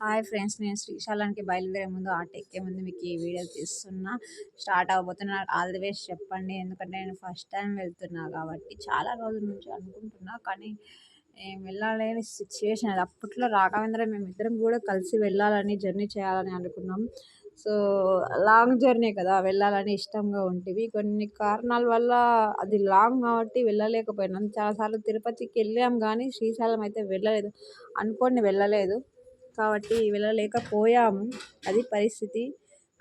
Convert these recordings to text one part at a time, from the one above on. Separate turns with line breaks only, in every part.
Hi friends నేను శ్రీశైలానికి బయలుదేరే ముందు ఆటో ఎక్కే ముందు మీకు ఈ వీడియో తీస్తున్నా. స్టార్ట్ అవబోతున్నా ఆల్ ది వేస్ చెప్పండి. ఎందుకంటే నేను ఫస్ట్ టైం వెళ్తున్నా కాబట్టి చాలా రోజుల నుంచి అనుకుంటున్నా. కానీ వెళ్ళాలని సిచ్యువేషన్ అది. అప్పట్లో రాఘవేంద్ర మేము ఇద్దరం కూడా కలిసి వెళ్ళాలని జర్నీ చేయాలని అనుకున్నాం. సో లాంగ్ జర్నీ కదా. వెళ్ళాలని ఇష్టంగా ఉంటుంది కొన్ని కారణాల వల్ల అది లాంగ్ కాబట్టి వెళ్ళలేకపోయినాం. చాలాసార్లు తిరుపతికి వెళ్ళాం కానీ శ్రీశైలం అయితే వెళ్ళలేదు. అనుకోండి వెళ్ళలేదు. కాబట్టి వెళ్ళలేకపోయాము. అది పరిస్థితి.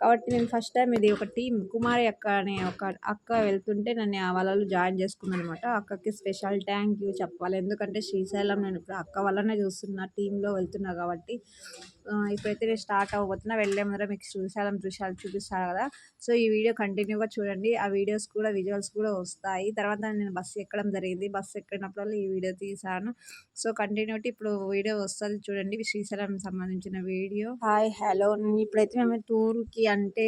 కాబట్టి నేను ఫస్ట్ టైం ఇది ఒక టీం కుమారి అక్క అనే ఒక అక్క వెళ్తుంటే నన్ను వాళ్ళలో జాయిన్ చేసుకున్నాను అనమాట అక్కకి స్పెషల్ థ్యాంక్ యూ చెప్పాలి. ఎందుకంటే శ్రీశైలం నేను ఇప్పుడు అక్క వల్లనే చూస్తున్నా టీంలో వెళ్తున్నా కాబట్టి. ఇప్పుడైతే నేను స్టార్ట్ అవ్వబోతున్నా వెళ్ళే ముందర మీకు శ్రీశైలం దృశ్యాలు చూపిస్తాను కదా. సో ఈ వీడియో కంటిన్యూగా చూడండి. ఆ వీడియోస్ కూడా విజువల్స్ కూడా వస్తాయి. తర్వాత నేను బస్సు ఎక్కడం జరిగింది. బస్సు ఎక్కినప్పుడు ఈ వీడియో తీసాను సో కంటిన్యూటీ ఇప్పుడు వీడియో వస్తుంది చూడండి. శ్రీశైలం సంబంధించిన వీడియో. Hi hello. ఇప్పుడైతే మేము టూర్కి అంటే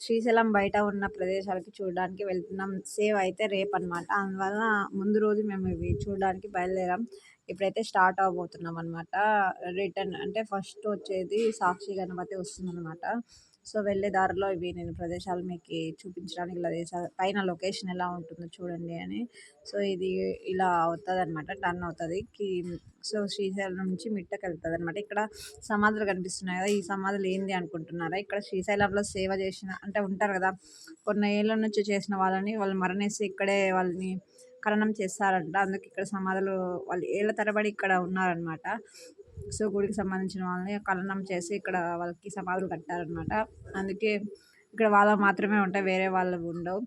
శ్రీశైలం బయట ఉన్న ప్రదేశాలకి చూడడానికి వెళ్తున్నాం. సేవ్ అయితే రేపు అనమాట అందువల్ల ముందు రోజు మేము ఇవి చూడడానికి బయలుదేరాం. ఇప్పుడైతే స్టార్ట్ అవబోతున్నాం అనమాట రిటర్న్ అంటే ఫస్ట్ వచ్చేది సాక్షి గణపతి వస్తుందన్నమాట. సో వెళ్ళే దారిలో ఇవి నేను ప్రదేశాలు మీకు చూపించడానికి ఇలా చేసా. పైన లొకేషన్ ఎలా ఉంటుందో చూడండి అని. సో ఇది ఇలా అవుతుంది అనమాట టర్న్ అవుతుంది. సో శ్రీశైలం నుంచి మిట్టకి వెళ్తుంది అనమాట ఇక్కడ సమాధులు కనిపిస్తున్నాయి కదా ఈ సమాధులు ఏంది అనుకుంటున్నారా? ఇక్కడ శ్రీశైలంలో సేవ చేసిన అంటే ఉంటారు కదా కొన్ని ఏళ్ళ నుంచి చేసిన వాళ్ళని వాళ్ళు మరణిస్తే ఇక్కడే వాళ్ళని ఖననం చేస్తారంట. అందుకే ఇక్కడ సమాధులు వాళ్ళు ఏళ్ళ తరబడి ఇక్కడ ఉన్నారనమాట సో గుడికి సంబంధించిన వాళ్ళని కలనం చేసి ఇక్కడ వాళ్ళకి సమాధులు కట్టారనమాట అందుకే ఇక్కడ వాళ్ళ మాత్రమే ఉంటాయి వేరే వాళ్ళు ఉండవు.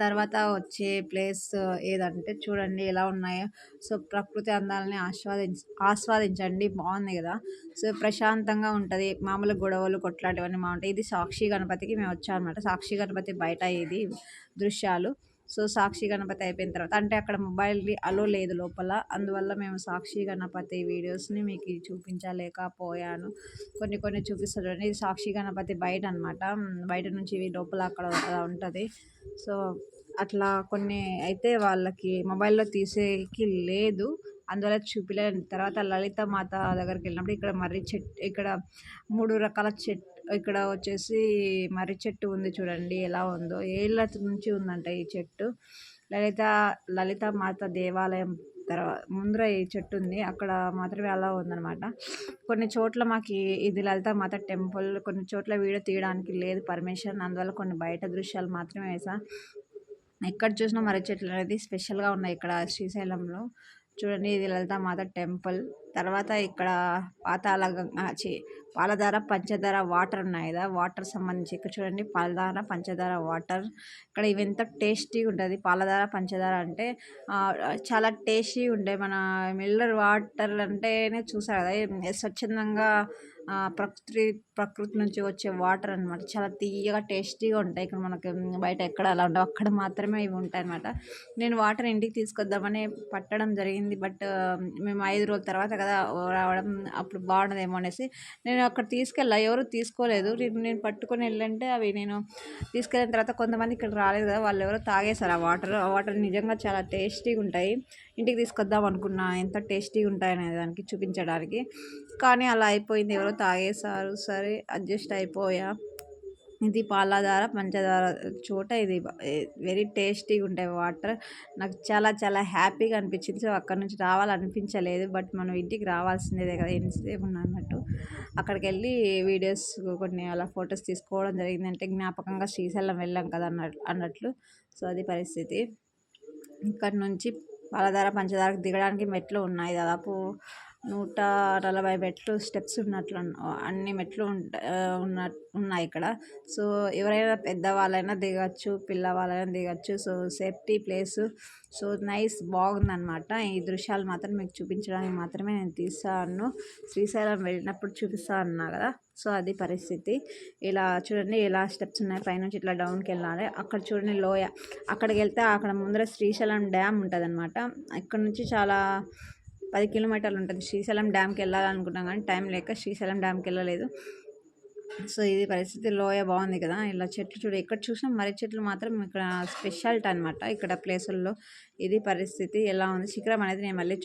తర్వాత వచ్చే ప్లేస్ ఏదంటే చూడండి ఎలా ఉన్నాయో. సో ప్రకృతి అందాలని ఆస్వాదించ ఆస్వాదించండి బాగుంది కదా. సో ప్రశాంతంగా ఉంటుంది. మామూలు గొడవలు కొట్లాంటివన్నీ బాగుంటాయి. ఇది సాక్షి గణపతికి మేము వచ్చామన్నమాట. సాక్షి గణపతి బయట ఇది దృశ్యాలు. సో సాక్షి గణపతి అయిపోయిన తర్వాత అంటే అక్కడ మొబైల్ని అలో లేదు లోపల. అందువల్ల మేము సాక్షి గణపతి వీడియోస్ని మీకు చూపించలేకపోయాను. కొన్ని కొన్ని చూపిస్తారు ఇది సాక్షి గణపతి బయట అనమాట బయట నుంచి లోపల అక్కడ ఉంటుంది. సో అట్లా కొన్ని అయితే వాళ్ళకి మొబైల్లో తీసేకి లేదు. అందువల్ల చూపించలేదు తర్వాత లలిత మాత దగ్గరికి వెళ్ళినప్పుడు ఇక్కడ మర్రి చెట్టు ఇక్కడ మూడు రకాల చెట్ ఇక్కడ వచ్చేసి మర్రి చెట్టు ఉంది చూడండి ఎలా ఉందో. ఏళ్ళ నుంచి ఉందంట ఈ చెట్టు? లలిత లలిత మాత దేవాలయం తర్వాత ముందర ఈ చెట్టు ఉంది. అక్కడ మాత్రమే అలా ఉందనమాట కొన్ని చోట్ల మాకు ఇది లలిత మాత టెంపుల్ కొన్ని చోట్ల వీడియో తీయడానికి లేదు పర్మిషన్ అందువల్ల కొన్ని బయట దృశ్యాలు మాత్రమే వేసా. ఎక్కడ చూసినా మర్రి చెట్లు అనేది స్పెషల్గా ఉన్నాయి ఇక్కడ శ్రీశైలంలో. చూడండి ఇది లలితామాత టెంపుల్. తర్వాత ఇక్కడ పాతాల పాలధార పంచదార వాటర్ ఉన్నాయి కదా. వాటర్ సంబంధించి ఇక్కడ చూడండి. పాలధార పంచదార వాటర్. ఇక్కడ ఇవి ఎంత టేస్టీగా ఉంటుంది. పాలధార పంచదార అంటే చాలా టేస్టీ ఉండే మన మిల్లర్ వాటర్ అంటేనే చూసారు కదా. స్వచ్ఛందంగా ప్రకృతి ప్రకృతి నుంచి వచ్చే వాటర్ అనమాట చాలా తీయగా టేస్టీగా ఉంటాయి. ఇక్కడ మనకి బయట ఎక్కడ అలా ఉండవు. అక్కడ మాత్రమే ఇవి ఉంటాయి అనమాట నేను వాటర్ ఇంటికి తీసుకొద్దామని పట్టడం జరిగింది. బట్ మేము ఐదు రోజుల తర్వాత కదా రావడం అప్పుడు బాగుండదేమో అనేసి. నేను అక్కడ తీసుకెళ్ళా. ఎవరు తీసుకోలేదు. నేను పట్టుకొని వెళ్ళంటే అవి నేను తీసుకెళ్ళిన తర్వాత కొంతమంది ఇక్కడ రాలేదు కదా వాళ్ళు ఎవరో తాగేశారు ఆ వాటర్. ఆ వాటర్ నిజంగా చాలా టేస్టీగా ఉంటాయి. ఇంటికి తీసుకొద్దాం అనుకున్నా. ఎంత టేస్టీగా ఉంటాయనే దానికి చూపించడానికి. కానీ అలా అయిపోయింది. ఎవరో తాగేశారు. సరే అడ్జస్ట్ అయిపోయా. ఇది పాలధార పంచదార చోట ఇది వెరీ టేస్టీగా ఉంటాయి వాటర్ నాకు చాలా చాలా హ్యాపీగా అనిపించింది. సో అక్కడ నుంచి రావాలనిపించలేదు. బట్ మనం ఇంటికి రావాల్సిందే కదా. ఎంతసేపు అన్నట్టు. అక్కడికి వెళ్ళి వీడియోస్ కొన్ని అలా ఫొటోస్ తీసుకోవడం జరిగింది అంటే జ్ఞాపకంగా శ్రీశైలం వెళ్ళాం కదా అన్నట్లు అన్నట్లు. సో అది పరిస్థితి. ఇక్కడ నుంచి పాలధార పంచదారకు దిగడానికి మెట్లు ఉన్నాయి దాదాపు నూట నలభై మెట్లు స్టెప్స్ ఉన్నట్లు అన్ని మెట్లు ఉన్న ఉన్నాయి ఇక్కడ. సో ఎవరైనా పెద్దవాళ్ళైనా దిగచ్చు పిల్లవాళ్ళైనా దిగచ్చు. So safety place. So nice బాగుందనమాట ఈ దృశ్యాలు మాత్రం మీకు చూపించడానికి మాత్రమే నేను తీసాను. శ్రీశైలం వెళ్ళినప్పుడు చూపిస్తా అన్నా కదా. సో అది పరిస్థితి. ఇలా చూడండి ఇలా స్టెప్స్ ఉన్నాయి. పైనుంచి ఇట్లా డౌన్కి వెళ్ళాలి. అక్కడ చూడండి లోయ. అక్కడికి వెళ్తే అక్కడ ముందర శ్రీశైలం డ్యామ్ ఉంటుంది అనమాట ఇక్కడ నుంచి చాలా పది కిలోమీటర్లు ఉంటుంది. శ్రీశైలం డ్యామ్కి వెళ్ళాలనుకున్నాం కానీ టైం లేక శ్రీశైలం డ్యామ్కి వెళ్ళలేదు. సో ఇది పరిస్థితి లోయ బాగుంది కదా. ఇలా చెట్లు చూడు ఎక్కడ చూసినా మర్రి చెట్లు మాత్రం ఇక్కడ స్పెషాలిటీ అనమాట ఇక్కడ ప్లేసుల్లో ఇది పరిస్థితి ఎలా ఉంది? శిఖరం అనేది నేను మళ్ళీ